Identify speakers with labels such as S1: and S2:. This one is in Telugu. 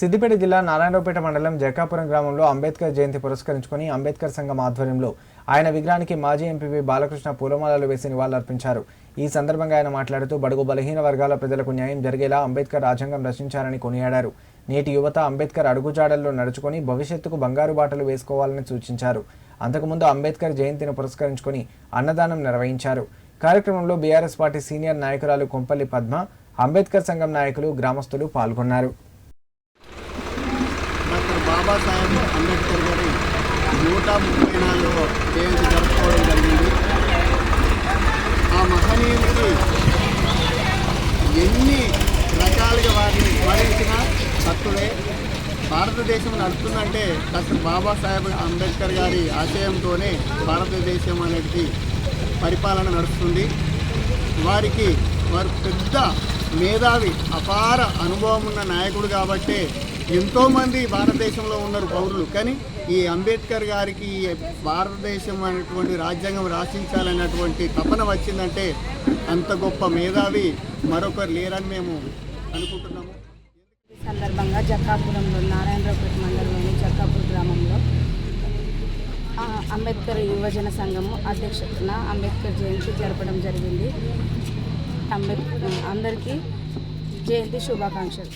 S1: సిద్దిపేట జిల్లా నారాయణరావుపేట మండలం జకాపురం గ్రామంలో అంబేద్కర్ జయంతి పురస్కరించుకుని అంబేద్కర్ సంఘం ఆధ్వర్యంలో ఆయన విగ్రహానికి మాజీ ఎంపీపీ బాలకృష్ణ పూలమాలలు వేసి నివాళులర్పించారు. ఈ సందర్భంగా ఆయన మాట్లాడుతూ బడుగు బలహీన వర్గాల ప్రజలకు న్యాయం జరిగేలా అంబేద్కర్ రాజ్యాంగం రచించారని కొనియాడారు. నేటి యువత అంబేద్కర్ అడుగుజాడల్లో నడుచుకొని భవిష్యత్తుకు బంగారు బాటలు వేసుకోవాలని సూచించారు. అంతకుముందు అంబేద్కర్ జయంతిని పురస్కరించుకొని అన్నదానం నిర్వహించారు. కార్యక్రమంలో బీఆర్ఎస్ పార్టీ సీనియర్ నాయకురాలు కొంపల్లి పద్మ అంబేద్కర్ సంఘం నాయకులు గ్రామస్తులు పాల్గొన్నారు.
S2: బాబాసాహెబ్ అంబేద్కర్ గారి నూట ముప్పై నాలుగవ జయంతి జరుపుకోవడం జరిగింది. ఆ మహనీయునికి ఎన్ని రకాలుగా వారిని స్మరించినా భక్తుడే భారతదేశం నడుస్తుందంటే డాక్టర్ బాబాసాహెబ్ అంబేద్కర్ గారి ఆశయంతోనే భారతదేశం అనేది పరిపాలన నడుస్తుంది. వారికి వారు పెద్ద మేధావి అపార అనుభవం ఉన్న నాయకుడు కాబట్టే ఎంతోమంది భారతదేశంలో ఉన్నారు పౌరులు. కానీ ఈ అంబేద్కర్ గారికి ఈ భారతదేశం అనేటువంటి రాజ్యాంగం రాసించాలనేటువంటి తపన వచ్చిందంటే అంత గొప్ప మేధావి మరొకరు లేరని మేము అనుకుంటున్నాము.
S3: ఈ సందర్భంగా జక్కాపురంలో నారాయణరావుపేట మండలంలోని జక్కాపూర్ గ్రామంలో అంబేద్కర్ యువజన సంఘము అధ్యక్షతన అంబేద్కర్ జయంతి జరపడం జరిగింది. అంబేద్కర్ అందరికీ జయంతి శుభాకాంక్షలు.